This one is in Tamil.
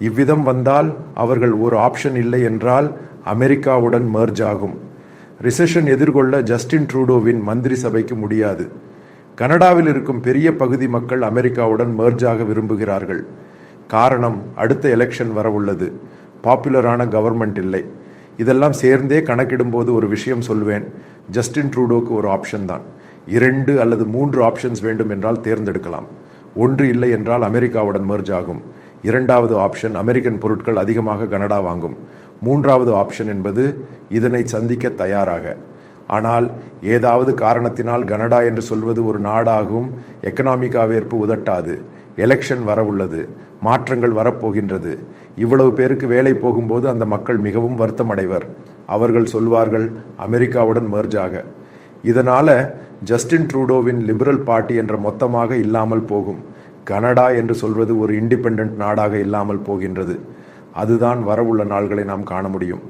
இவ்விதம் வந்தால் அவர்கள் ஒரு ஆப்ஷன் இல்லை என்றால் அமெரிக்காவுடன் மர்ஜ் ஆகும். ரிசெஷன் எதிர்கொள்ள ஜஸ்டின் ட்ரூடோவின் மந்திரி சபைக்கு முடியாது. கனடாவில் இருக்கும் பெரிய பகுதி மக்கள் அமெரிக்காவுடன் மெர்ஜ் ஆக விரும்புகிறார்கள். காரணம் அடுத்த எலெக்ஷன் வரவுள்ளது பாப்புலரான கவர்மெண்ட் இல்லை. இதெல்லாம் சேர்ந்தே கணக்கிடும்போது ஒரு விஷயம் சொல்வேன். ஜஸ்டின் ட்ரூடோக்கு ஒரு ஆப்ஷன் தான். இரண்டு அல்லது மூன்று ஆப்ஷன்ஸ் வேண்டும் என்றால் தேர்ந்தெடுக்கலாம். ஒன்று இல்லை என்றால் அமெரிக்காவுடன் மெர்ஜ் ஆகும். இரண்டாவது ஆப்ஷன் அமெரிக்கன் பொருட்கள் அதிகமாக கனடா வாங்கும். மூன்றாவது ஆப்ஷன் என்பது இதனை சந்திக்க தயாராக. ஆனால் ஏதாவது காரணத்தினால் கனடா என்று சொல்வது ஒரு நாடாகும் எக்கனாமிக் ஆவேற்பு உதட்டாது. எலெக்ஷன் வரவுள்ளது மாற்றங்கள் வரப்போகின்றது. இவ்வளவு பேருக்கு வேலை போகும்போது அந்த மக்கள் மிகவும் வருத்தம் அடைவர் அவர்கள் சொல்வார்கள் அமெரிக்காவுடன் மெர்ஜாக இதனால் ஜஸ்டின் ட்ரூடோவின் லிபரல் பார்ட்டி என்ற மொத்தமாக இல்லாமல் போகும். கனடா என்று சொல்வது ஒரு இண்டிபெண்ட் நாடாக இல்லாமல் போகின்றது. அதுதான் வரவுள்ள நாள்களை நாம் காண முடியும்.